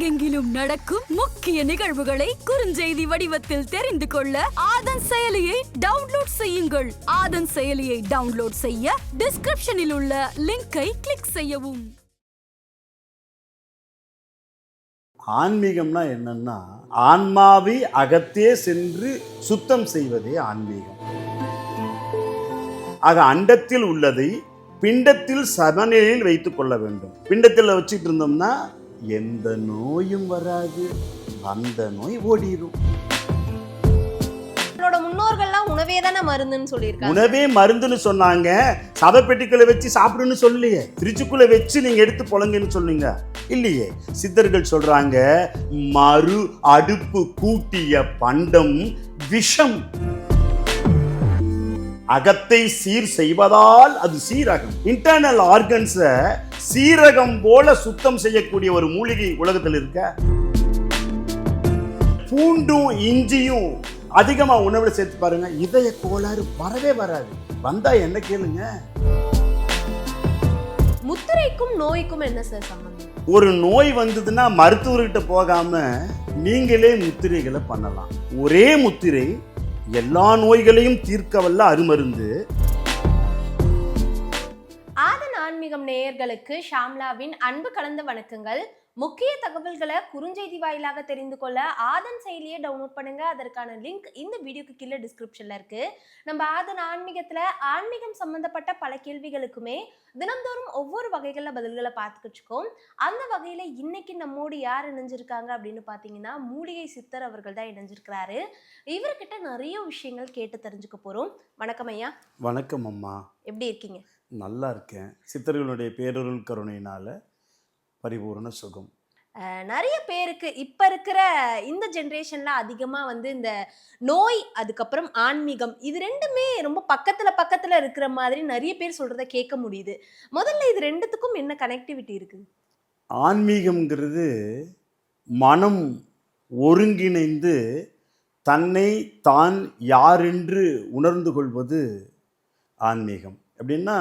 உலகெங்கிலும் நடக்கும் முக்கிய நிகழ்வுகளை குறுஞ்செய்தி வடிவத்தில் தெரிந்து கொள்ள ஆதன் செயலியை டவுன்லோட் செய்யுங்கள். ஆதன் செயலியை டவுன்லோட் செய்ய டிஸ்கிரிப்ஷனில் உள்ள லிங்கை கிளிக் செய்யவும். ஆன்மீகம்னா என்னன்னா ஆன்மாவை அகத்தே சென்று சுத்தம் செய்வதே ஆன்மீகம். ஆக அண்டத்தில் உள்ளதை பிண்டத்தில் சமநிலையில் வைத்துக் கொள்ள வேண்டும். பிண்டத்தில் வச்சுட்டு இருந்தோம்னா எந்த நோயும் வராது அந்த நோய் ஓடிரும். நம்மளோட முன்னோர்கள்லாம் உணவே தானே மருந்துன்னு சொல்லியிருக்காங்க. உணவே மருந்துன்னு சொன்னாங்க. சவப்பெட்டிக்குள்ள வச்சு சாப்பிடுன்னு சொல்லலையே. ஃப்ரிட்ஜுக்குள்ள வச்சு நீங்க எடுத்து பொழங்கன்னு சொன்னீங்க. இல்லையே. சித்தர்கள் சொல்றாங்க மறு அடுப்பு கூட்டிய பண்டம் விஷம். அகத்தை சீர் செய்வதால் அது சீரகம். இன்டர்னல் ஆர்கன்ஸ சீரகம் போல சுத்தம் செய்யக்கூடிய ஒரு மூலிகை உலகத்தில் இருக்க பூண்டும் இஞ்சியும் அதிகமா உணவுல சேர்த்து பாருங்க இதய கோளாறு வரவே வராது. வந்தா என்ன கேளுங்க? முத்திரைக்கும் நோய்க்கும் என்ன சார் சம்பந்தம்? ஒரு நோய் வந்ததுன்னா மருத்துவர்கிட்ட போகாம நீங்களே முத்திரைகளை பண்ணலாம். ஒரே முத்திரை எல்லா நோய்களையும் தீர்க்க வல்ல அருமருந்து. ஆதன் ஆன்மீகம் நேயர்களுக்கு ஷாம்லாவின் அன்பு கலந்த வணக்கங்கள். முக்கிய தகவல்களை குறுஞ்செய்தி வாயிலாக தெரிந்து கொள்ள ஆதன் செயலியை டவுன்லோட் பண்ணுங்க. அதற்கான லிங்க் இந்த வீடியோக்கு கீழே டிஸ்கிரிப்ஷன்ல இருக்கு. நம்ம ஆதன் ஆன்மீகத்துல ஆன்மீகம் சம்பந்தப்பட்ட பல கேள்விகளுக்குமே தினம்தோறும் ஒவ்வொரு வகைகளில் பதில்களை பார்த்துக்கிட்டு அந்த வகையில இன்னைக்கு நம்மோடு யார் இணைஞ்சிருக்காங்க அப்படின்னு பார்த்தீங்கன்னா மூலிகை சித்தர் அவர்கள் தான் இணைஞ்சிருக்கிறாரு. இவர்கிட்ட நிறைய விஷயங்கள் கேட்டு தெரிஞ்சுக்க போறோம். வணக்கம் ஐயா. வணக்கம் அம்மா. எப்படி இருக்கீங்க? நல்லா இருக்கேன். சித்தர்களுடைய பேரருள் கருணையினால பரிபூரண சுகம். நிறைய பேருக்கு இப்ப இருக்கிற இந்த ஜென்ரேஷன்ல அதிகமா வந்து இந்த நோய் அதுக்கப்புறம் ஆன்மீகம் இது ரெண்டுமே ரொம்ப பக்கத்துல பக்கத்துல இருக்கிற மாதிரி நிறைய பேர் சொல்றத கேட்க முடியுது. முதல்ல இது ரெண்டுத்துக்கும் என்ன கனெக்டிவிட்டி இருக்குது ஆன்மீகம்ங்கிறது மனம் ஒருங்கிணைந்து தன்னை தான் யாரென்று உணர்ந்து கொள்வது ஆன்மீகம். எப்படின்னா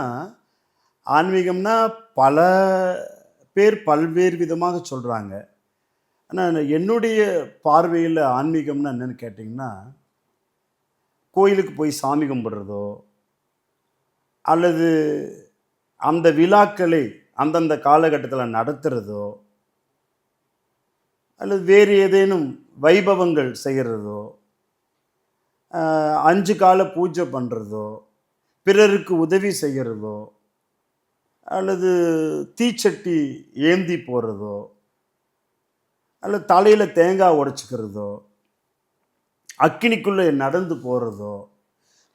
ஆன்மீகம்னா பல பேர் பல்வேறு விதமாக சொல்கிறாங்க ஆனால் என்னுடைய பார்வையில் ஆன்மீகம்னா என்னன்னு கேட்டிங்கன்னா கோயிலுக்கு போய் சாமி கும்பிட்றதோ அல்லது அந்த விழாக்களை அந்தந்த காலகட்டத்தில் நடத்துகிறதோ அல்லது வேறு ஏதேனும் வைபவங்கள் செய்கிறதோ அஞ்சு கால பூஜை பண்ணுறதோ பிறருக்கு உதவி செய்கிறதோ அல்லது தீச்சட்டி ஏந்தி போடுறதோ அல்லது தலையில் தேங்காய் உடச்சிக்கிறதோ அக்கினிக்குள்ளே நடந்து போகிறதோ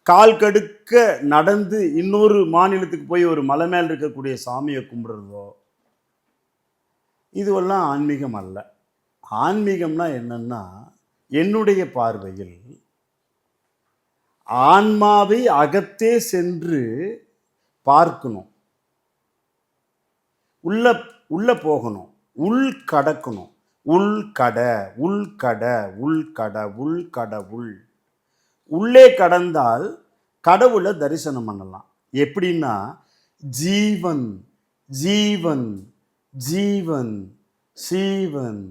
கால் கடுக்க நடந்து இன்னொரு மாநிலத்துக்கு போய் ஒரு மலை மேல் இருக்கக்கூடிய சாமியை கும்பிடுறதோ இதுவெல்லாம் ஆன்மீகம் அல்ல. ஆன்மீகம்னா என்னன்னா என்னுடைய பார்வையில் ஆன்மாவை அகத்தே சென்று பார்க்கணும். உள்ள உள்ளே போகணும். உள் கடக்கணும். உள் கட உள் கட உள் கட உள் கடவுள் உள்ளே கடந்தால் கடவுளை தரிசனம் பண்ணலாம். எப்படின்னா ஜீவன் ஜீவன் ஜீவன் சீவன்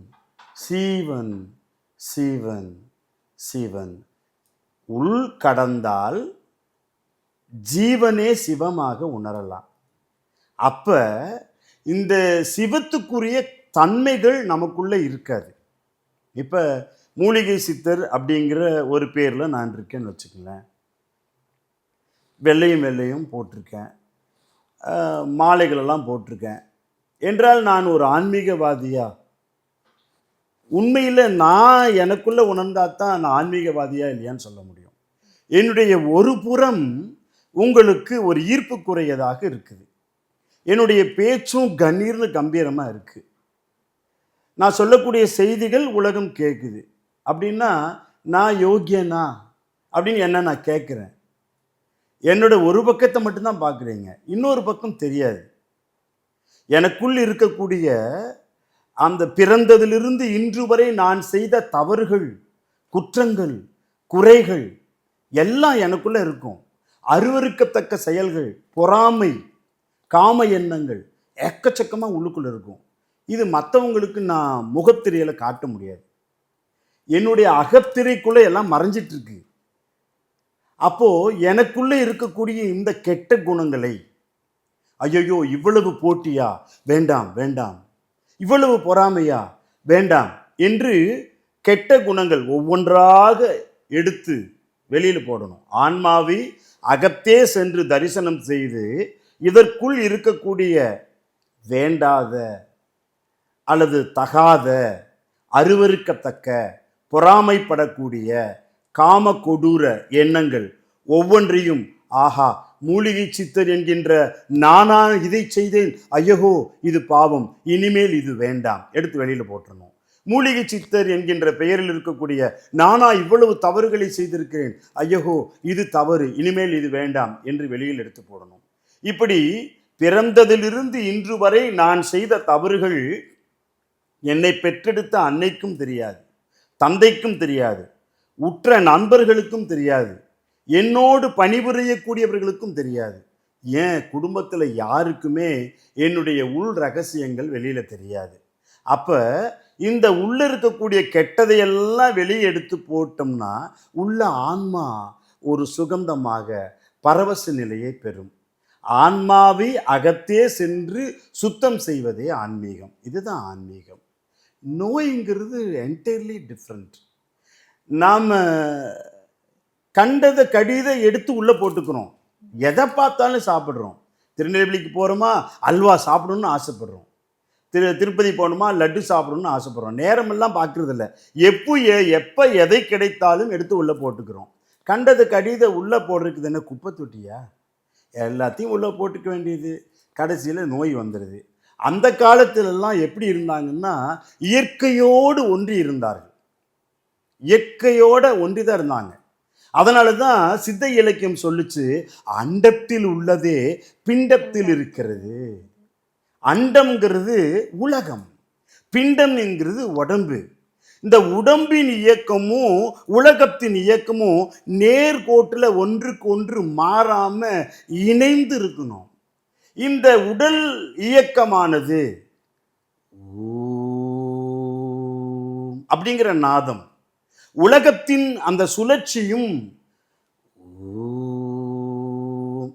சீவன் சீவன் சிவன். உள் கடந்தால் ஜீவனே சிவமாக உணரலாம். அப்போ இந்த சிவத்துக்குரிய தன்மைகள் நமக்குள்ளே இருக்காது. இப்போ மூலிகை சித்தர் அப்படிங்கிற ஒரு பேரில் நான் இருக்கேன்னு வச்சுக்கங்களேன். வெள்ளையும் வெள்ளையும் போட்டிருக்கேன். மாலைகளெல்லாம் போட்டிருக்கேன். என்றால் நான் ஒரு ஆன்மீகவாதியா? உண்மையில் நான் எனக்குள்ளே உணர்ந்தா தான் நான் ஆன்மீகவாதியா இல்லையான்னு சொல்ல முடியும். என்னுடைய ஒரு புறம் உங்களுக்கு ஒரு ஈர்ப்புக்குரியதாக இருக்குது. என்னுடைய பேச்சும் கண்ணீர்னு கம்பீரமாக இருக்குது நான் சொல்லக்கூடிய செய்திகள் உலகம் கேட்குது அப்படின்னா நான் யோக்கியனா அப்படின்னு என்ன நான் கேட்குறேன் என்னோட ஒரு பக்கத்தை மட்டும்தான் பார்க்குறீங்க இன்னொரு பக்கம் தெரியாது. எனக்குள் இருக்கக்கூடிய அந்த பிறந்ததிலிருந்து இன்று வரை நான் செய்த தவறுகள் குற்றங்கள் குறைகள் எல்லாம் எனக்குள்ளே இருக்கும். அருவறுக்கத்தக்க செயல்கள் பொறாமை காம எண்ணங்கள் எக்கச்சக்கமாக உள்ளுக்குள்ளே இருக்கும். இது மற்றவங்களுக்கு நான் முகத்திரையில காட்ட முடியாது. என்னுடைய அகத்திரைக்குள்ளே எல்லாம் மறைஞ்சிட்ருக்கு. அப்போது எனக்குள்ளே இருக்கக்கூடிய இந்த கெட்ட குணங்களை ஐயோ இவ்வளவு போட்டியா? வேண்டாம் வேண்டாம். இவ்வளவு பொறாமையா? வேண்டாம் என்று கெட்ட குணங்கள் ஒவ்வொன்றாக எடுத்து வெளியில் போடணும். ஆன்மாவை அகத்தே சென்று தரிசனம் செய்து இதற்குள் இருக்கக்கூடிய வேண்டாத அல்லது தகாத அருவருக்கத்தக்க பொறாமைப்படக்கூடிய காம கொடூர எண்ணங்கள் ஒவ்வொன்றையும் ஆஹா மூலிகை சித்தர் என்கின்ற நானா இதை செய்தேன். ஐயகோ இது பாவம். இனிமேல் இது வேண்டாம். எடுத்து வெளியில் போட்டுருணும் மூலிகை சித்தர் என்கின்ற பெயரில் இருக்கக்கூடிய நானா இவ்வளவு தவறுகளை செய்திருக்கிறேன். ஐயகோ இது தவறு. இனிமேல் இது வேண்டாம் என்று வெளியில் எடுத்து போடணும். இப்படி பிறந்ததிலிருந்து இன்று வரை நான் செய்த தவறுகள் என்னை பெற்றெடுத்த அன்னைக்கும் தெரியாது தந்தைக்கும் தெரியாது உற்ற நண்பர்களுக்கும் தெரியாது என்னோடு பணிபுரியக்கூடியவர்களுக்கும் தெரியாது. ஏன்? குடும்பத்தில் யாருக்குமே என்னுடைய உள் ரகசியங்கள் வெளியில் தெரியாது. அப்போ இந்த உள்ளே இருக்கக்கூடிய கெட்டதையெல்லாம் வெளியே எடுத்து போட்டோம்னா உள்ள ஆன்மா ஒரு சுகந்தமாக பரவச நிலையை பெறும். ஆன்மாவை அகத்தே சென்று சுத்தம் செய்வதே ஆன்மீகம். இதுதான் ஆன்மீகம். நோய்ங்கிறது என்டையர்லி டிஃப்ரெண்ட் நாம் கண்டதை கடிதை எடுத்து உள்ளே போட்டுக்கிறோம். எதை பார்த்தாலும் சாப்பிட்றோம். திருநெல்வேலிக்கு போகிறோமா அல்வா சாப்பிடணும்னு ஆசைப்படுறோம். திரு திருப்பதி போகணுமா? லட்டு சாப்பிடணும்னு ஆசைப்படுறோம். நேரமெல்லாம் பார்க்குறதில்ல. எப்போ எ- எப்போ எதை கிடைத்தாலும் எடுத்து உள்ளே போட்டுக்கிறோம். கண்டது கடிதை உள்ளே போடுறதுக்கு என்ன குப்பை தொட்டியா? எல்லாத்தையும் உள்ளே போட்டுக்க வேண்டியது. கடைசியில் நோய் வந்துடுது அந்த காலத்திலெல்லாம் எப்படி இருந்தாங்கன்னா இயற்கையோடு ஒன்றி இருந்தார்கள். இயற்கையோட ஒன்றி தான் இருந்தாங்க. அதனால தான் சித்த இலக்கியம் சொல்லிச்சு அண்டத்தில் உள்ளதே பிண்டத்தில் இருக்கிறது. அண்டம்ங்கிறது உலகம். பிண்டம் என்கிறது உடம்பு. இந்த உடம்பின் இயக்கமும் உலகத்தின் இயக்கமும் நேர்கோட்டில் ஒன்றுக்கு ஒன்று மாறாமல் இணைந்து இருக்கணும் இந்த உடல் இயக்கமானது அப்படிங்கிற நாதம் உலகத்தின் அந்த சுழற்சியும்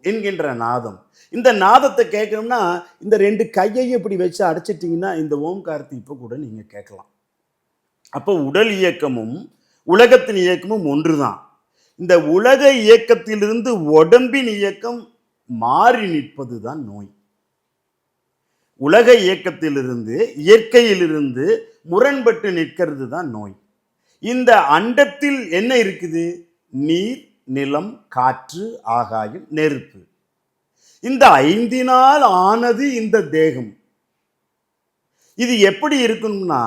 என்கின்ற நாதம். இந்த நாதத்தை கேட்கணும்னா இந்த ரெண்டு கையையும் இப்படி வச்சு அடைச்சிட்டிங்கன்னா இந்த ஓம்காரத்தை இப்போ கூட நீங்கள் கேட்கலாம். அப்போ உடல் இயக்கமும் உலகத்தின் இயக்கமும் ஒன்று தான் இந்த உலக இயக்கத்திலிருந்து உடம்பின் இயக்கம் மாறி நிற்பது தான் நோய். உலக இயக்கத்திலிருந்து இயற்கையிலிருந்து முரண்பட்டு நிற்கிறது தான் நோய். இந்த அண்டத்தில் என்ன இருக்குது? நீர் நிலம் காற்று ஆகாயம் நெருப்பு. இந்த ஐந்தினால் ஆனது இந்த தேகம். இது எப்படி இருக்கணும்னா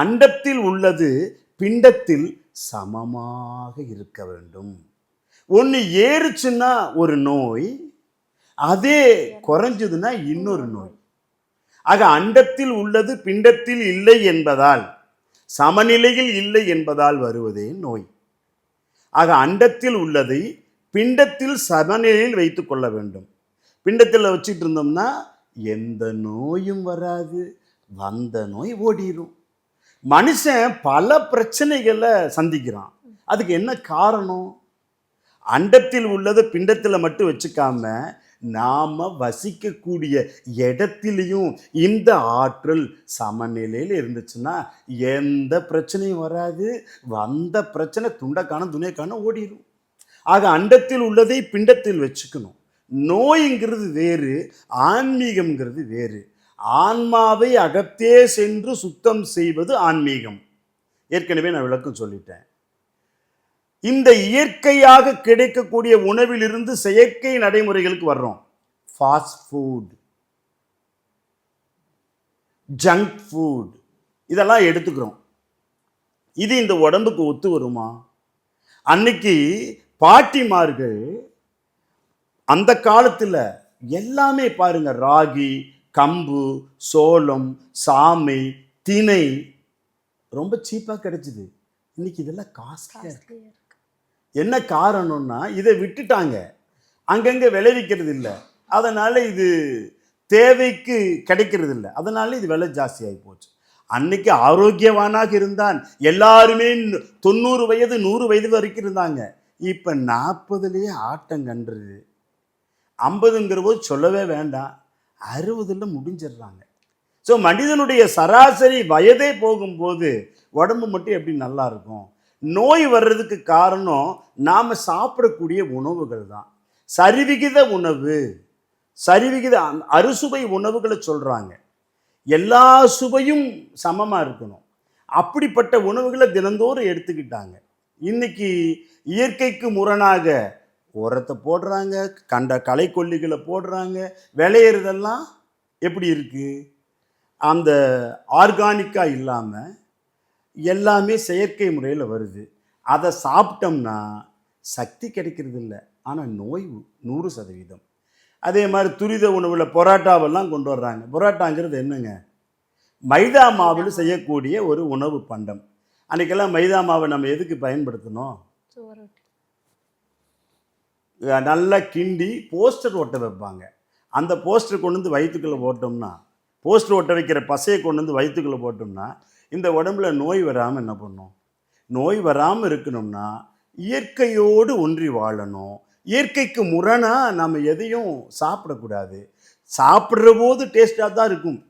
அண்டத்தில் உள்ளது பிண்டத்தில் சமமாக இருக்க வேண்டும். ஒன்று ஏறுச்சுன்னா ஒரு நோய் அதே குறைஞ்சதுன்னா இன்னொரு நோய். ஆக அண்டத்தில் உள்ளது பிண்டத்தில் இல்லை என்பதால் சமநிலையில் இல்லை என்பதால் வருவதே நோய். ஆக அண்டத்தில் உள்ளதை பிண்டத்தில் சமநிலையில் வைத்து கொள்ள வேண்டும். பிண்டத்தில் வச்சுட்டு இருந்தோம்னா எந்த நோயும் வராது வந்த நோய் ஓடிடும் மனுஷன் பல பிரச்சனைகளை சந்திக்கிறான். அதுக்கு என்ன காரணம்? அண்டத்தில் உள்ளதை பிண்டத்தில் மட்டும் வச்சுக்காம நாம் வசிக்கக்கூடிய இடத்துலையும் இந்த ஆற்றல் சமநிலையில் இருந்துச்சுன்னா எந்த பிரச்சனையும் வராது. வந்த பிரச்சனை துண்டைக்கான துணைக்கான ஓடிடும் ஆக அண்டத்தில் உள்ளதை பிண்டத்தில் வச்சுக்கணும். நோய்ங்கிறது வேறு ஆன்மீகம்ங்கிறது வேறு. ஆன்மாவை அகத்தே சென்று சுத்தம் செய்வது ஆன்மீகம். ஏற்கனவே நான் விளக்கம் சொல்லிட்டேன். இந்த இயற்கையாக கிடைக்கக்கூடிய உணவிலிருந்து செயற்கை நடைமுறைகளுக்கு வர்றோம். ஃபாஸ்ட் ஃபுட் ஜங்க் ஃபுட் இதெல்லாம் எடுத்துக்கிறோம். இது இந்த உடம்புக்கு ஒத்து வருமா? அன்னைக்கு பாட்டிமார்கள் அந்த காலத்தில் எல்லாமே பாருங்க ராகி கம்பு சோளம் சாமை திணை ரொம்ப சீப்பாக கிடைச்சிது. இன்னைக்கு இதெல்லாம் காஸ்ட்லியாக இருக்கு. என்ன காரணம்னா இதை விட்டுட்டாங்க. அங்கங்கே விளைவிக்கிறது இல்லை. அதனால் இது தேவைக்கு கிடைக்கிறது இல்லை. அதனால இது விலை ஜாஸ்தியாகி போச்சு. அன்னைக்கு ஆரோக்கியவானாக இருந்தான். எல்லாருமே தொண்ணூறு வயது நூறு வயது வரைக்கும் இருந்தாங்க. இப்போ நாற்பதுலேயே ஆட்டம் கண்டுருது ஐம்பதுங்கிற போது சொல்லவே வேண்டாம். அறுபதில் முடிஞ்சிடுறாங்க. ஸோ மனிதனுடைய சராசரி வயதே போகும்போது உடம்பு மட்டும் எப்படி நல்லா இருக்கும்? நோய் வர்றதுக்கு காரணம் நாம் சாப்பிடக்கூடிய உணவுகள் தான். சரிவிகித உணவு சரிவிகித அறுசுவை உணவுகளை சொல்கிறாங்க எல்லா சுவையும் சமமாக இருக்கணும். அப்படிப்பட்ட உணவுகளை தினந்தோறும் எடுத்துக்கிட்டாங்க. இன்னைக்கு இயற்கைக்கு முரணாக உரத்தை போடுறாங்க கண்ட களைக்கொல்லிகளை போடுறாங்க விளையிறதெல்லாம் எப்படி இருக்குது அந்த ஆர்கானிக்காக இல்லாமல் எல்லாமே செயற்கை முறையில் வருது. அதை சாப்பிட்டோம்னா சக்தி கிடைக்கிறது இல்லை. ஆனால் நோய் நூறு சதவீதம். அதே மாதிரி துரித உணவில் பொராட்டாவெல்லாம் கொண்டு வர்றாங்க. பொராட்டாங்கிறது என்னங்க? மைதா மாவில் செய்யக்கூடிய ஒரு உணவு பண்டம். அன்றைக்கெல்லாம் மைதா மாவை நம்ம எதுக்கு பயன்படுத்தணும்? நல்லா கிண்டி போஸ்டர் ஒட்ட வைப்பாங்க. அந்த போஸ்டர் கொண்டு வந்து வயிற்றுக்குள்ளே போட்டோம்னா போஸ்டர் ஒட்ட வைக்கிற பசையை கொண்டு வந்து வயிற்றுக்குள்ளே போட்டோம்னா இந்த உடம்புல நோய் வராமல் என்ன பண்ணும்? நோய் வராமல் இருக்கணும்னா இயற்கையோடு ஒன்றி வாழணும். இயற்கைக்கு முரணாக நம்ம எதையும் சாப்பிடக்கூடாது. சாப்பிட்ற போது டேஸ்ட்டாக தான் இருக்கும்.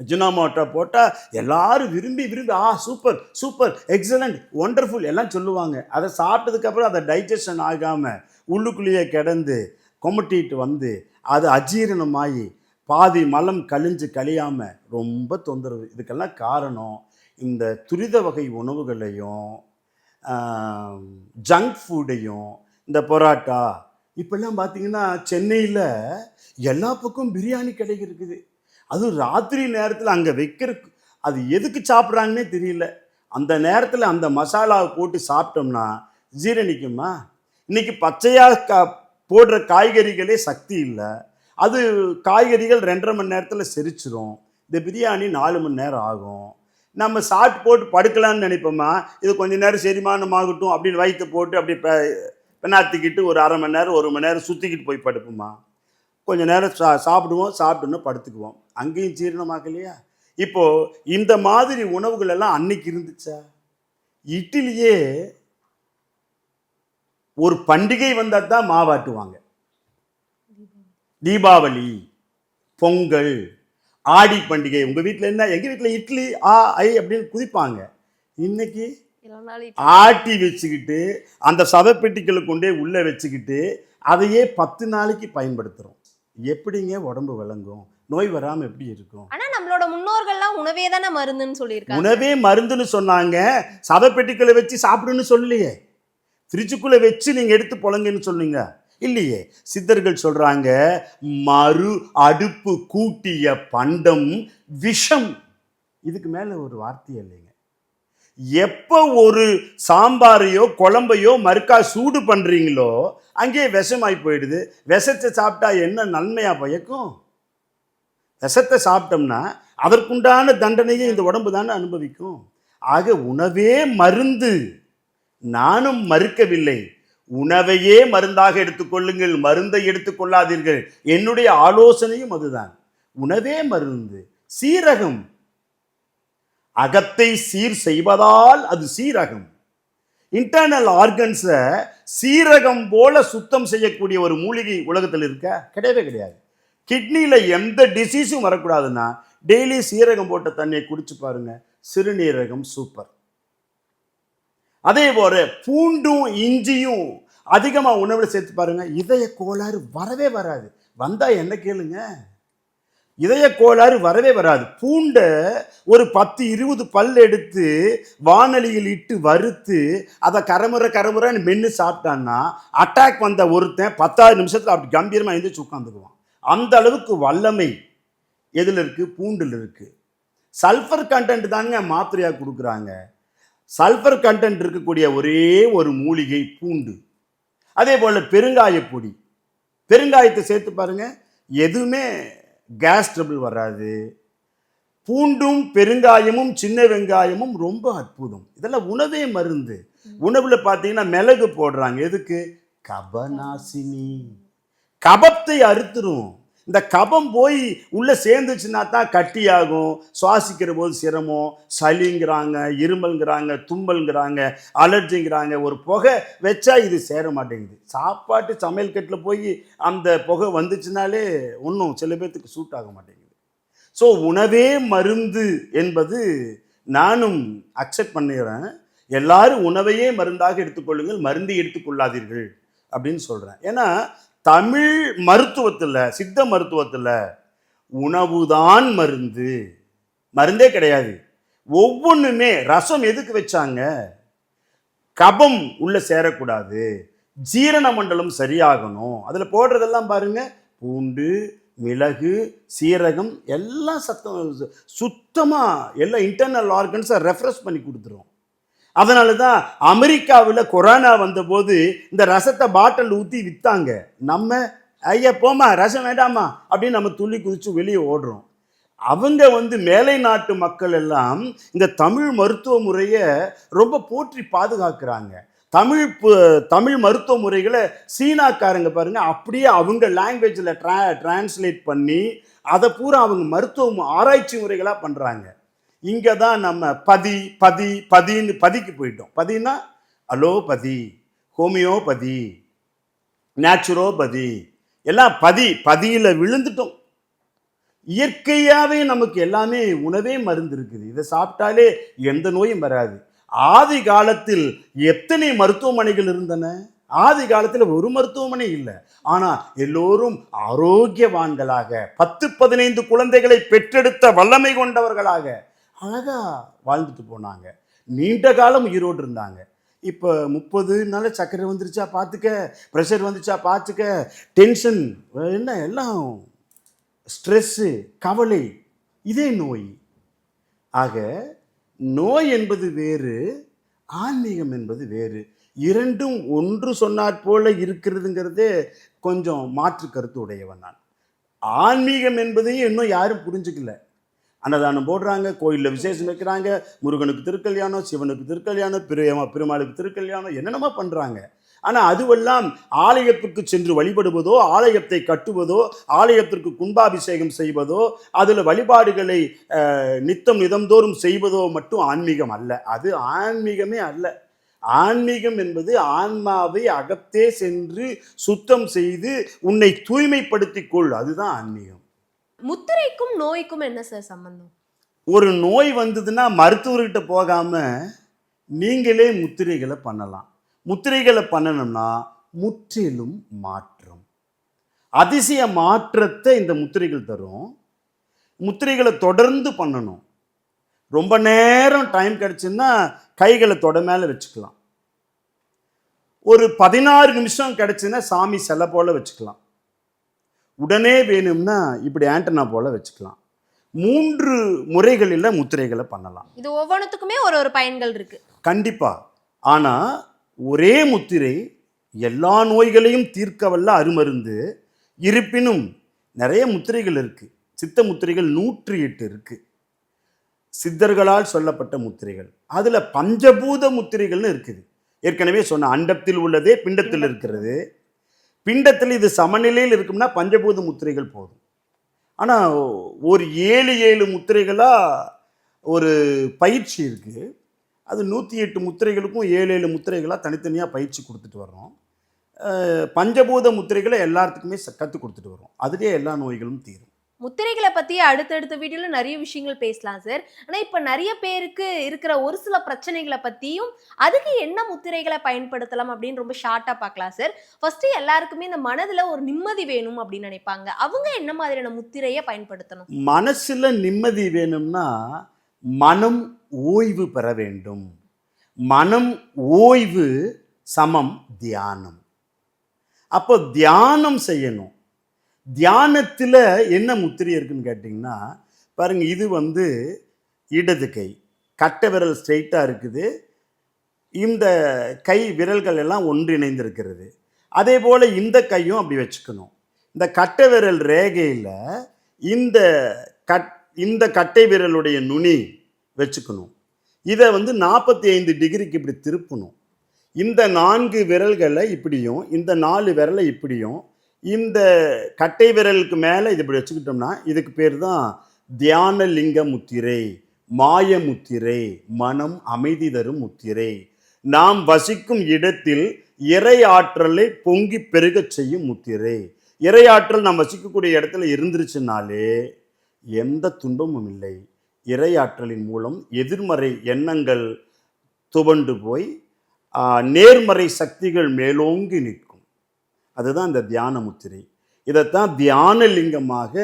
அஜினாமோட்டோ போட்டால் எல்லாரும் விரும்பி விரும்பி ஆ சூப்பர் சூப்பர் எக்ஸலண்ட் ஒண்டர்ஃபுல் எல்லாம் சொல்லுவாங்க. அதை சாப்பிட்டதுக்கப்புறம் அதை டைஜஷன் ஆகாமல் உள்ளுக்குள்ளேயே கிடந்து கொமட்டிட்டு வந்து அது அஜீரணமாகி பாதி மலம் கழிஞ்சு கழியாமல் ரொம்ப தொந்தரவு. இதுக்கெல்லாம் காரணம் இந்த துரித வகை உணவுகளையும் ஜங்க் ஃபுட்டையும் இந்த பொராட்டா. இப்பெல்லாம் பார்த்தீங்கன்னா சென்னையில் எல்லா பக்கம் பிரியாணி கடை இருக்குது. அதுவும் ராத்திரி நேரத்தில் அங்கே வைக்கிற அது எதுக்கு சாப்பிட்றாங்கன்னே தெரியல. அந்த நேரத்தில் அந்த மசாலாவை போட்டு சாப்பிட்டோம்னா ஜீரணிக்குமா? இன்னைக்கு பச்சையாக க போடுற காய்கறிகளே சக்தி இல்லை. அது காய்கறிகள் ரெண்டரை மணி நேரத்தில் செரிச்சிரும். இந்த பிரியாணி நாலு மணி நேரம் ஆகும். நம்ம சாப்பிட்டு போட்டு படுக்கலாம்னு நினைப்போமா? இது கொஞ்ச நேரம் செரிமானம் ஆகட்டும் அப்படின்னு வயிற்று போட்டு அப்படி பெண்ணாத்திக்கிட்டு ஒரு அரை மணி நேரம் ஒரு மணி நேரம் சுற்றிக்கிட்டு போய் படுப்போமா? கொஞ்ச நேரம் சா சாப்பிடுவோம் சாப்பிட்டோன்னு படுத்துக்குவோம். அங்கேயும் ஜீரணமாகலையா? இப்போது இந்த மாதிரி உணவுகள் எல்லாம் அன்னைக்கு இருந்துச்சா? இட்லியே ஒரு பண்டிகை வந்தால் தான் மாவாட்டுவாங்க தீபாவளி பொங்கல் ஆடி பண்டிகை உங்க வீட்டில் என்ன? எங்க வீட்டில் இட்லி ஆ ஐ அப்படின்னு குதிப்பாங்க. இன்னைக்கு ஆட்டி வச்சுக்கிட்டு அந்த சவப்பெட்டிகளை கொண்டே உள்ளே வச்சுக்கிட்டு அதையே பத்து நாளைக்கு பயன்படுத்துகிறோம் எப்படிங்க உடம்பு விளங்கும்? நோய் வராமல் எப்படி இருக்கும்? ஆனா நம்மளோட முன்னோர்கள்லாம் உணவே தானே மருந்துன்னு சொல்லியிருக்காங்க. உணவே மருந்துன்னு சொன்னாங்க. சவப்பெட்டிக்குள்ள வச்சு சாப்பிடுன்னு சொல்லலையே. ஃப்ரிட்ஜுக்குள்ளே வச்சு நீங்கள் எடுத்து பொழங்கன்னு சொன்னீங்க. இல்லையே. சித்தர்கள் சொல்கிறாங்க மறு அடுப்பு கூட்டிய பண்டம் விஷம். இதுக்கு மேலே ஒரு வார்த்தையே இல்லைங்க. எப்போ ஒரு சாம்பாரையோ குழம்பையோ மறுக்கா சூடு பண்ணுறீங்களோ அங்கேயே விஷமாய் போயிடுது. விஷத்தை சாப்பிட்டா என்ன நன்மையாக பயக்கும்? விஷத்தை சாப்பிட்டோம்னா அதற்குண்டான தண்டனையை இந்த உடம்பு தானே அனுபவிக்கும். ஆக உணவே மருந்து. நானும் மறுக்கவில்லை. உணவையே மருந்தாக எடுத்துக்கொள்ளுங்கள் மருந்தை எடுத்துக்கொள்ளாதீர்கள். என்னுடைய ஆலோசனையும் அதுதான். உணவே மருந்து சீரகம். அகத்தை சீர் செய்வதால் அது சீரகம். இன்டர்னல் ஆர்கன்ஸை சீரகம் போல சுத்தம் செய்யக்கூடிய ஒரு மூலிகை உலகத்தில் இருக்க கிடையவே கிடையாது. கிட்னியில் எந்த டிசீஸும் வரக்கூடாதுன்னா டெய்லி சீரகம் போட்ட தண்ணியை குடிச்சு பாருங்க. சிறுநீரகம் சூப்பர் அதே போல பூண்டும் இஞ்சியும் அதிகமாக உணவில் சேர்த்து பாருங்க இதய கோளாறு வரவே வராது. வந்தால் என்ன கேளுங்க? இதய கோளாறு வரவே வராது. பூண்டை ஒரு பத்து இருபது பல் எடுத்து வானலியில் இட்டு வறுத்து அதை கரமுறை கரமுறைன்னு மென்று சாப்பிட்டான்னா அட்டாக் வந்த ஒருத்தன் பத்தாவது நிமிஷத்தில் அப்படி கம்பீரமாக எழுந்திரிச்சு உட்காந்துக்குவான் அந்த அளவுக்கு வல்லமை எதில் இருக்குது பூண்டில் இருக்குது சல்ஃபர் கண்டென்ட் தாங்க மாத்திரையாக கொடுக்குறாங்க. சல்ஃபர் கண்டென்ட் இருக்கக்கூடிய ஒரே ஒரு மூலிகை பூண்டு. அதே போல் பெருங்காயப்பொடி பெருங்காயத்தை சேர்த்து பாருங்க எதுவுமே கேஸ் ட்ரபிள் வராது. பூண்டும் பெருங்காயமும் சின்ன வெங்காயமும் ரொம்ப அற்புதம். இதெல்லாம் உணவே மருந்து. உணவில் பார்த்தீங்கன்னா மிளகு போடுறாங்க. எதுக்கு? கபநாசினி. கபத்தை அறுத்துரும். இந்த கபம் போய் உள்ளே சேர்ந்துச்சுன்னா தான் கட்டியாகும். சுவாசிக்கிற போது சிரமம். சளிங்கிறாங்க இருமல்ங்கிறாங்க தும்பல்ங்கிறாங்க அலர்ஜிங்கிறாங்க. ஒரு புகை வச்சா இது சேர மாட்டேங்குது. சாப்பாட்டு சமையல் கட்டில் போய் அந்த புகை வந்துச்சுனாலே ஒன்றும் சில பேர்த்துக்கு சூட் ஆக மாட்டேங்குது. ஸோ உணவே மருந்து என்பது நானும் அக்செப்ட் பண்ணிடுறேன் எல்லாரும் உணவையே மருந்தாக எடுத்துக்கொள்ளுங்கள் மருந்தை எடுத்துக்கொள்ளாதீர்கள் அப்படின்னு சொல்கிறேன் ஏன்னா தமிழ் மருத்துவத்தில் சித்த மருத்துவத்தில் உணவுதான் மருந்து. மருந்தே கிடையாது. ஒவ்வொன்றுமே ரசம் எதுக்கு வச்சாங்க? கபம் உள்ள சேரக்கூடாது. ஜீரண மண்டலம் சரியாகணும். அதில் போடுறதெல்லாம் பாருங்க. பூண்டு மிளகு சீரகம் எல்லாம் சத்தம் சுத்தமாக எல்லா இன்டர்னல் ஆர்கன்ஸை ரெஃப்ரெஷ் பண்ணி கொடுத்துரும். அதனால தான் அமெரிக்காவில் கொரோனா வந்தபோது இந்த ரசத்தை பாட்டில் ஊற்றி விற்றாங்க நம்ம ஐயா போமா ரசம் வேண்டாமா அப்படின்னு நம்ம துள்ளி குதிச்சு வெளியே ஓடுறோம். அவங்க வந்து மேலை நாட்டு மக்கள் எல்லாம் இந்த தமிழ் மருத்துவ முறையை ரொம்ப போற்றி பாதுகாக்கிறாங்க. தமிழ் பு- தமிழ் மருத்துவ முறைகளை சீனாக்காரங்க பாருங்க அப்படியே அவங்க லாங்குவேஜில் ட்ரா டிரான்ஸ்லேட் பண்ணி அதை பூரா அவங்க மருத்துவ ஆராய்ச்சி முறைகளாக பண்ணுறாங்க இங்கே தான் நம்ம பதி பதி பதின்னு பதிக்கு போயிட்டோம். பதினா அலோபதி ஹோமியோபதி நேச்சுரோபதி. எல்லாம் பதி பதியில் விழுந்துட்டோம். இயற்கையாகவே நமக்கு எல்லாமே உணவே மருந்து இருக்குது இதை சாப்பிட்டாலே எந்த நோயும் வராது. ஆதி காலத்தில் எத்தனை மருத்துவமனைகள் இருந்தன? ஆதி காலத்தில் ஒரு மருத்துவமனை இல்லை. ஆனால் எல்லோரும் ஆரோக்கியவான்களாக பத்து பதினைந்து குழந்தைகளை பெற்றெடுத்த வல்லமை கொண்டவர்களாக அழகாக வாழ்ந்துட்டு போனாங்க. நீண்ட காலம் உயிரோடு இருந்தாங்க. இப்போ முப்பதுனால சர்க்கரை வந்துருச்சா பார்த்துக்க ப்ரெஷர் வந்துச்சா பார்த்துக்க டென்ஷன் என்ன எல்லாம் ஸ்ட்ரெஸ்ஸு கவலை இதே நோய். ஆக நோய் என்பது வேறு ஆன்மீகம் என்பது வேறு. இரண்டும் ஒன்று சொன்னாற் போல இருக்கிறதுங்கிறதே கொஞ்சம் மாற்று கருத்து உடையவன் நான். ஆன்மீகம் என்பதையும் இன்னும் யாரும் புரிஞ்சுக்கல. அன்னதானம் போடுறாங்க கோயிலில் விசேஷம் வைக்கிறாங்க முருகனுக்கு திருக்கல்யாணம் சிவனுக்கு திருக்கல்யாணம் பிரியமா பெருமாளுக்கு திருக்கல்யாணம் என்னென்னமோ பண்ணுறாங்க ஆனால் அதுவெல்லாம் ஆலயத்திற்கு சென்று வழிபடுவதோ ஆலயத்தை கட்டுவதோ ஆலயத்திற்கு கும்பாபிஷேகம் செய்வதோ அதில் வழிபாடுகளை நித்தம் நிதம்தோறும் செய்வதோ மட்டும் ஆன்மீகம் அல்ல. அது ஆன்மீகமே அல்ல. ஆன்மீகம் என்பது ஆன்மாவை அகத்தே சென்று சுத்தம் செய்து உன்னை தூய்மைப்படுத்திக் கொள். அதுதான் ஆன்மீகம். முத்திரைக்கும் நோய்க்கும் என்ன சார் சம்பந்தம்? ஒரு நோய் வந்ததுன்னா மருத்துவர்கிட்ட போகாம நீங்களே முத்திரைகளை பண்ணலாம். முத்திரைகளை பண்ணணும்னா முற்றிலும் மாற்றம். அதிசய மாற்றத்தை இந்த முத்திரைகள் தரும். முத்திரைகளை தொடர்ந்து பண்ணணும். ரொம்ப நேரம் டைம் கிடைச்சுன்னா கைகளை தொட மேலே வச்சுக்கலாம். ஒரு பதினாறு நிமிஷம் கிடைச்சுன்னா சாமி சிலை போல வச்சுக்கலாம். உடனே வேணும்னா இப்படி ஆண்டனா போல வச்சுக்கலாம். மூன்று முறைகளில் முத்திரைகளை பண்ணலாம். இது ஒவ்வொன்றுத்துக்குமே ஒரு ஒரு பயன்கள் இருக்கு. கண்டிப்பா. ஆனா ஒரே முத்திரை எல்லா நோய்களையும் தீர்க்க வல்ல அருமருந்து. இருப்பினும் நிறைய முத்திரைகள் இருக்கு. சித்த முத்திரைகள் நூற்றி எட்டு இருக்கு. சித்தர்களால் சொல்லப்பட்ட முத்திரைகள். அதுல பஞ்சபூத முத்திரைகள்னு இருக்குது. ஏற்கனவே சொன்ன அண்டத்தில் உள்ளதே பிண்டத்தில். இருக்கிறது. பிண்டத்தில் இது சமநிலையில் இருக்கும்னா பஞ்சபூத முத்திரைகள் போதும். ஆனால் ஒரு ஏழு ஏழு முத்திரைகளாக ஒரு பயிற்சி இருக்குது அது நூற்றி எட்டு முத்திரைகளுக்கும் ஏழு ஏழு முத்திரைகளாக தனித்தனியாக பயிற்சி கொடுத்துட்டு வர்றோம். பஞ்சபூத முத்திரைகளை எல்லாத்துக்குமே கற்றுக் கொடுத்துட்டு வரோம் அதுலேயே எல்லா நோய்களும் தீரும். முத்திரைகளை பற்றி அடுத்தடுத்த வீடியோவில் நிறைய விஷயங்கள் பேசலாம் சார் ஆனால் இப்போ நிறைய பேருக்கு இருக்கிற ஒரு சில பிரச்சனைகளை பற்றியும் அதுக்கு என்ன முத்திரைகளை பயன்படுத்தலாம் அப்படின்னு ரொம்ப ஷார்ட்டாக பார்க்கலாம் சார் ஃபஸ்ட்டு எல்லாருக்குமே இந்த மனதில் ஒரு நிம்மதி வேணும் அப்படின்னு நினைப்பாங்க. அவங்க என்ன மாதிரியான முத்திரையை பயன்படுத்தணும்? மனசில் நிம்மதி வேணும்னா மனம் ஓய்வு பெற வேண்டும். மனம் ஓய்வு சமம் தியானம். அப்போ தியானம் செய்யணும். தியானத்தில் என்ன முத்திரை இருக்குன்னு கேட்டிங்கன்னா பாருங்கள் இது வந்து இடது கை. கட்டை விரல் ஸ்ட்ரெயிட்டாக இருக்குது. இந்த கை விரல்கள் எல்லாம் ஒன்றிணைந்திருக்கிறது. அதே போல் இந்த கையும் அப்படி வச்சுக்கணும். இந்த கட்டை விரல் ரேகையில் இந்த கட் இந்த கட்டை விரலுடைய நுனி வச்சுக்கணும். இதை வந்து நாற்பத்தி ஐந்து டிகிரிக்கு இப்படி திருப்பணும். இந்த நான்கு விரல்களை இப்படியும் இந்த நாலு விரலை இப்படியும் இந்த கட்டை விரலுக்கு மேலே இது இப்படி வச்சுக்கிட்டோம்னா இதுக்கு பேர் தான் தியான லிங்க முத்திரை மாய முத்திரை மனம் அமைதி தரும் முத்திரை. நாம் வசிக்கும் இடத்தில் இறை ஆற்றலை பொங்கி பெருகச் செய்யும் முத்திரை. இறை ஆற்றல் நாம் வசிக்கக்கூடிய இடத்துல இருந்துருச்சுனாலே எந்த துன்பமும் இல்லை. இறை ஆற்றலின் மூலம் எதிர்மறை எண்ணங்கள் துவண்டு போய் நேர்மறை சக்திகள் மேலோங்கி நிற்கும். அதுதான் இந்த தியான முத்திரை. இதைத்தான் தியான லிங்கமாக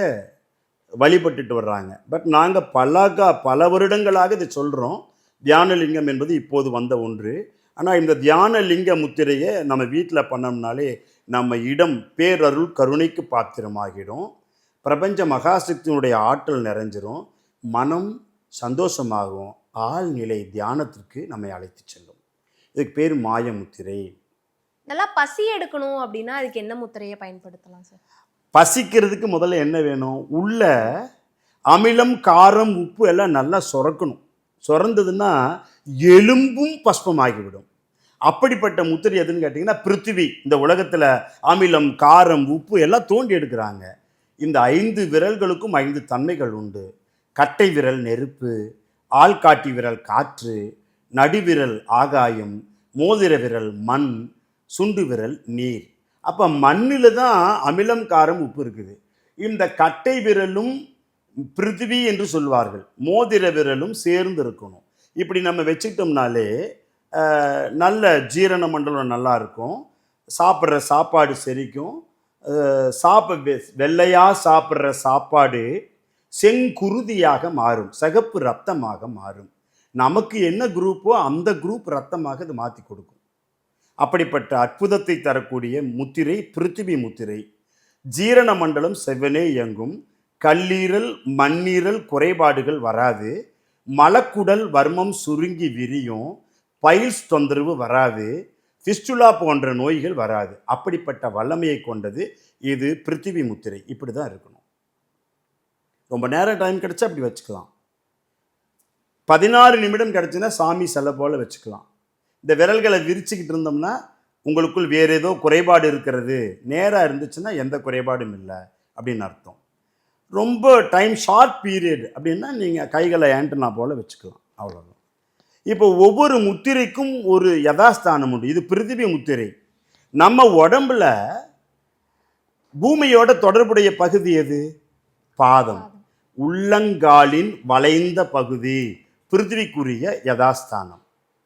வழிபட்டுட்டு வர்றாங்க. பட் நாங்கள் பல பல வருடங்களாக இதை சொல்கிறோம் தியான லிங்கம் என்பது இப்போது வந்த ஒன்று. ஆனால் இந்த தியான லிங்க முத்திரையை நம்ம வீட்டில் பண்ணோம்னாலே நம்ம இடம் பேரருள் கருணைக்கு பாத்திரமாகிடும். பிரபஞ்ச மகாசக்தியினுடைய ஆற்றல் நிறைஞ்சிரும். மனம் சந்தோஷமாகும். ஆழ்நிலை தியானத்திற்கு நம்மை அழைத்து செல்லும். இதுக்கு பேர் மாயமுத்திரை. நல்லா பசி எடுக்கணும் அப்படின்னா அதுக்கு என்ன முத்திரையை பயன்படுத்தலாம் சார்? பசிக்கிறதுக்கு முதல்ல என்ன வேணும்? உள்ள அமிலம் காரம் உப்பு எல்லாம் நல்லா சுரக்கணும். சுரந்ததுன்னா எலும்பும் பஸ்பமாகிவிடும். அப்படிப்பட்ட முத்திரை எதுன்னு கேட்டிங்கன்னா பிருத்திவி இந்த உலகத்தில் அமிலம் காரம் உப்பு எல்லாம் தோண்டி எடுக்கிறாங்க. இந்த ஐந்து விரல்களுக்கும் ஐந்து தன்மைகள் உண்டு. கட்டை விரல் நெருப்பு ஆள்காட்டி விரல் காற்று நடுவிரல் ஆகாயம் மோதிர விரல் மண் சுண்டு விரல் நீர். அப்போ மண்ணில் தான் அமிலம் காரம் உப்பு இருக்குது. இந்த கட்டை விரலும் பிருத்திவி என்று சொல்வார்கள். மோதிர விரலும் சேர்ந்து இருக்கணும். இப்படி நம்ம வச்சுக்கிட்டோம்னாலே நல்ல ஜீரண மண்டலம் நல்லா இருக்கும். சாப்பிட்ற சாப்பாடு செரிக்கும். சாப்ப வெ- சாப்பிட்ற சாப்பாடு செங்குருதியாக மாறும். சிகப்பு ரத்தமாக மாறும். நமக்கு என்ன குரூப்போ அந்த குரூப் ரத்தமாக இது மாற்றி கொடுக்கும். அப்படிப்பட்ட அற்புதத்தை தரக்கூடிய முத்திரை பிருத்திவி முத்திரை. ஜீரண மண்டலம் செவ்வனே இயங்கும். கல்லீரல் மண்ணீரல் குறைபாடுகள் வராது. மலக்குடல் வர்மம் சுருங்கி விரியும். பைல்ஸ் தொந்தரவு வராது. ஃபிஸ்டுலா போன்ற நோய்கள் வராது. அப்படிப்பட்ட வல்லமையை கொண்டது இது பிருத்திவி முத்திரை. இப்படி தான் இருக்கணும். ரொம்ப நேரம் டைம் கிடைச்சா அப்படி வச்சுக்கலாம். பதினாறு நிமிடம் கிடச்சுன்னா சாமி சிலை போல வச்சுக்கலாம். இந்த விரல்களை விரிச்சுக்கிட்டு இருந்தோம்னா உங்களுக்குள் வேற ஏதோ குறைபாடு இருக்கிறது. நேராக இருந்துச்சுன்னா எந்த குறைபாடும் இல்லை அப்படின்னு அர்த்தம். ரொம்ப டைம் ஷார்ட் பீரியட் அப்படின்னா நீங்கள் கைகளை ஆண்டனா போல் வச்சுக்கலாம். அவ்வளோதான் இப்போ ஒவ்வொரு முத்திரைக்கும் ஒரு யதாஸ்தானம் உண்டு. இது பிருத்திவி முத்திரை. நம்ம உடம்புல பூமியோட தொடர்புடைய பகுதி எது? பாதம். உள்ளங்காலின் வளைந்த பகுதி. பிருத்திவிக்குரிய யதாஸ்தானம்.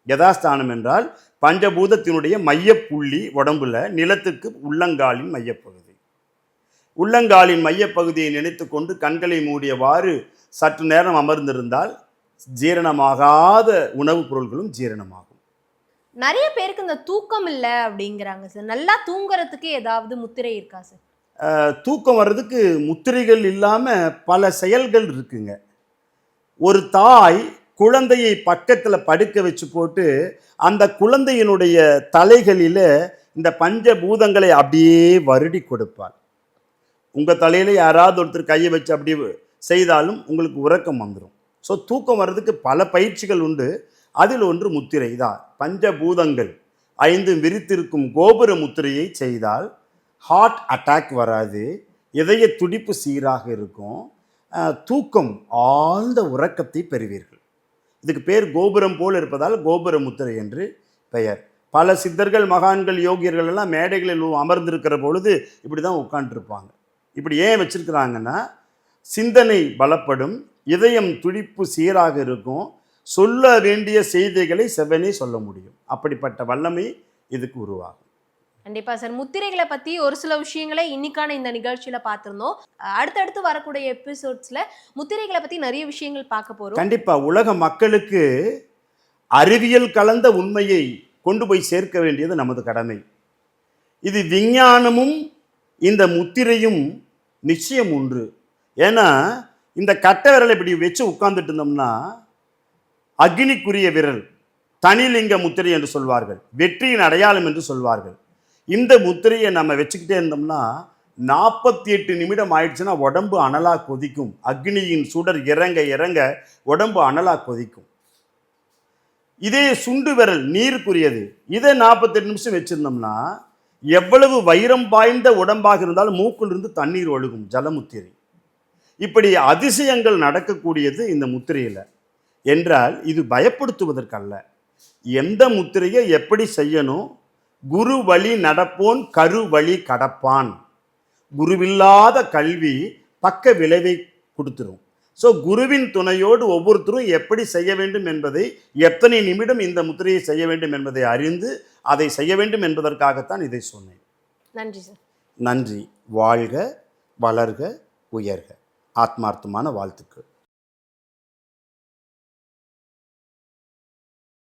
யதாஸ்தானம் என்றால் பஞ்சபூதத்தினுடைய மையப்புள்ளி உடம்புல நிலத்துக்கு உள்ளங்காலின் மையப்பகுதி. உள்ளங்காலின் மையப்பகுதியை நினைத்துக்கொண்டு கண்களை மூடியவாறு சற்று நேரம் அமர்ந்திருந்தால் ஜீரணமாகாத உணவுப் பொருள்களும் ஜீரணமாகும். நிறைய பேருக்கு இந்த தூக்கம் இல்லை அப்படிங்கிறாங்க சார். நல்லா தூங்குறதுக்கு ஏதாவது முத்திரை இருக்கா சார்? தூக்கம் வர்றதுக்கு முத்திரைகள் இல்லாமல் பல செயல்கள் இருக்குங்க. ஒரு தாய் குழந்தையை பக்கத்தில் படுக்க வச்சு போட்டு அந்த குழந்தையினுடைய தலைகளில் இந்த பஞ்சபூதங்களை அப்படியே வருடி கொடுப்பார் உங்கள் தலையில் யாராவது ஒருத்தர் கையை வச்சு அப்படி செய்தாலும் உங்களுக்கு உறக்கம் வந்துடும் ஸோ தூக்கம் வர்றதுக்கு பல பயிற்சிகள் உண்டு. அதில் ஒன்று முத்திரை தான். பஞ்சபூதங்கள் ஐந்து விரித்திருக்கும் கோபுர முத்திரையை செய்தால் ஹார்ட் அட்டாக் வராது. இதய துடிப்பு சீராக இருக்கும். தூக்கம் ஆழ்ந்த உறக்கத்தை பெறுவீர்கள். இதுக்கு பேர் கோபுரம் போல் இருப்பதால் கோபுர முத்திரை என்று பெயர். பல சித்தர்கள் மகான்கள் யோகியர்கள் எல்லாம் மேடைகளில் அமர்ந்திருக்கிற பொழுது இப்படி தான் உட்காந்துருப்பாங்க இப்படி ஏன் வச்சிருக்கிறாங்கன்னா சிந்தனை பலப்படும் இதயம் துடிப்பு சீராக இருக்கும் சொல்ல வேண்டிய செய்திகளை செவ்வனே சொல்ல முடியும். அப்படிப்பட்ட வல்லமை இதுக்கு உருவாகும். கண்டிப்பா சார். முத்திரைகளை பத்தி ஒரு சில விஷயங்களை இன்னைக்கான இந்த நிகழ்ச்சியில பார்த்துருந்தோம். அடுத்தடுத்து வரக்கூடிய எபிசோட்ஸ்ல முத்திரைகளை பத்தி நிறைய விஷயங்கள் பார்க்க போறோம். கண்டிப்பா. உலக மக்களுக்கு அறிவியல் கலந்த உண்மையை கொண்டு போய் சேர்க்க வேண்டியது நமது கடமை. இது விஞ்ஞானமும் இந்த முத்திரையும் நிச்சயம் ஒன்று. ஏன்னா இந்த கட்டை விரலை இப்படி வச்சு உட்கார்ந்துட்டு இருந்தோம்னா அக்னிக்குரிய விரல் தனிலிங்க முத்திரை என்று சொல்வார்கள். வெற்றியின் அடையாளம் என்று சொல்வார்கள். இந்த முத்திரையை நம்ம வச்சுக்கிட்டே இருந்தோம்னா நாற்பத்தி எட்டு நிமிடம் ஆயிடுச்சுன்னா உடம்பு அனலாக கொதிக்கும். அக்னியின் சுடர் இறங்க இறங்க உடம்பு அனலாக கொதிக்கும். இதே சுண்டு விரல் நீருக்குரியது. இதை நாற்பத்தெட்டு நிமிஷம் வச்சுருந்தோம்னா எவ்வளவு வைரம் பாய்ந்த உடம்பாக இருந்தாலும் மூக்கிலிருந்து தண்ணீர் ஒழுகும் ஜலமுத்திரை. இப்படி அதிசயங்கள் நடக்கக்கூடியது இந்த முத்திரையில். என்றால் இது பயப்படுத்துவதற்கல்ல. எந்த முத்திரையை எப்படி செய்யணும்? குரு வழி நடப்போன் கரு வழி கடப்பான். குருவில்லாத கல்வி பக்க விளைவை கொடுத்துரும். ஸோ குருவின் துணையோடு ஒவ்வொருத்தரும் எப்படி செய்ய வேண்டும் என்பதை எத்தனை நிமிடம் இந்த முத்திரையை செய்ய வேண்டும் என்பதை அறிந்து அதை செய்ய வேண்டும் என்பதற்காகத்தான் இதை சொன்னேன். நன்றி சார் நன்றி. வாழ்க வளர்க உயர்க. ஆத்மார்த்தமான வாழ்த்துக்கள்.